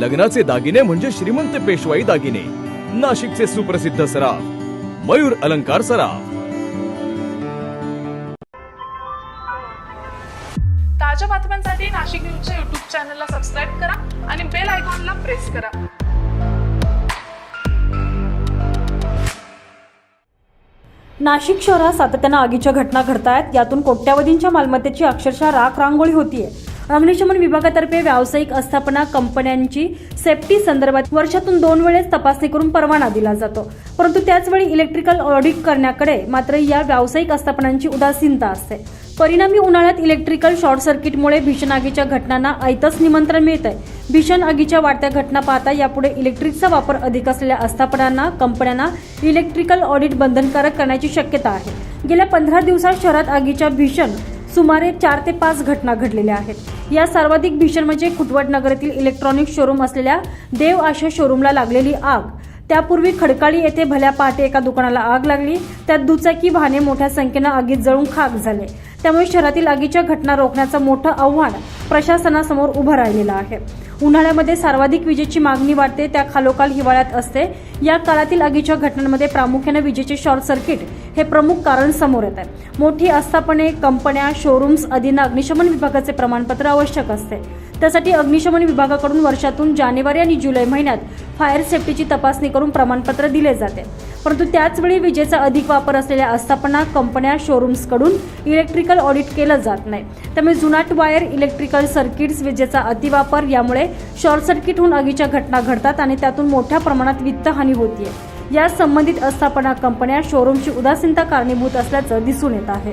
लग्नाचे दागिने म्हणजे श्रीमंत पेशवाई दागिने. नाशिकचे सुप्रसिद्ध सराफ मयूर अलंकार सराफ. ताज्या बातम्यांसाठी नाशिक न्यूजच्या युट्यूब चॅनलला सबस्क्राईब करा आणि बेल आयकॉनला प्रेस करा. नाशिक शहरात सातत्यानं आगीच्या घटना घडत आहेत यातून कोट्यावधींच्या मालमत्तेची अक्षरशः राख रांगोळी होतीये. अग्निशमन विभागातर्फे व्यावसायिक आस्थापना कंपन्यांची सेफ्टी संदर्भात वर्षातून दोन वेळेस तपासणी करून परवाना दिला जातो. परंतु त्याचवेळी इलेक्ट्रिकल ऑडिट करण्याकडे मात्र या व्यावसायिक आस्थापनांची उदासीनता असते. परिणामी उन्हाळ्यात इलेक्ट्रिकल शॉर्ट सर्किटमुळे भीषण आगीच्या घटनांना ऐतच निमंत्रण मिळत आहे भीषण आगीच्या वाढत्या घटना पाहता यापुढे इलेक्ट्रिकचा वापर अधिक असलेल्या आस्थापनांना कंपन्यांना इलेक्ट्रिकल ऑडिट बंधनकारक करण्याची शक्यता आहे. गेल्या पंधरा दिवसात शहरात आगीच्या भीषण सुमारे चार ते पाच घटना घडलेल्या आहेत. या सर्वाधिक भीषण म्हणजे खुटवट नगरातील इलेक्ट्रॉनिक शोरूम असलेल्या देव आशा शोरूमला लागलेली आग. त्यापूर्वी खडकाळी येथे भल्या पहाटे एका दुकानाला आग लागली. त्यात दुचाकी वाहने मोठ्या संख्येनं आगीत जळून खाक झाले. त्यामुळे शहरातील आगीच्या घटना रोखण्याचं मोठं आव्हान प्रशासनासमोर उभं राहिलेलं आहे. उन्हाळ्यामध्ये सर्वाधिक विजेची मागणी वाढते त्या खालोखाल हिवाळ्यात असते. या काळातील आगीच्या घटनांमध्ये प्रामुख्याने विजेचे शॉर्ट सर्किट हे प्रमुख कारण समोर येत आहे. मोठी आस्थापने कंपन्या शोरूम्स आदींना अग्निशमन विभागाचे प्रमाणपत्र आवश्यक असते. त्यासाठी अग्निशमन विभागाकडून वर्षातून जानेवारी आणि जुलै महिन्यात फायर सेफ्टीची तपासणी करून प्रमाणपत्र दिले जाते. परंतु त्याचवेळी विजेचा अधिक वापर असलेल्या आस्थापना कंपन्या शोरूम्सकडून इलेक्ट्रिकल ऑडिट केलं जात नाही. त्यामुळे जुनाट वायर इलेक्ट्रिकल सर्किट्स विजेचा अतिवापर यामुळे शॉर्ट सर्किट होऊन आगीच्या घटना घडतात आणि त्यातून मोठ्या प्रमाणात वित्तहानी होतीये. या संबंधित आस्थापना कंपन्या शोरूमची उदासीनता कारणीभूत असल्याचं दिसून येत आहे.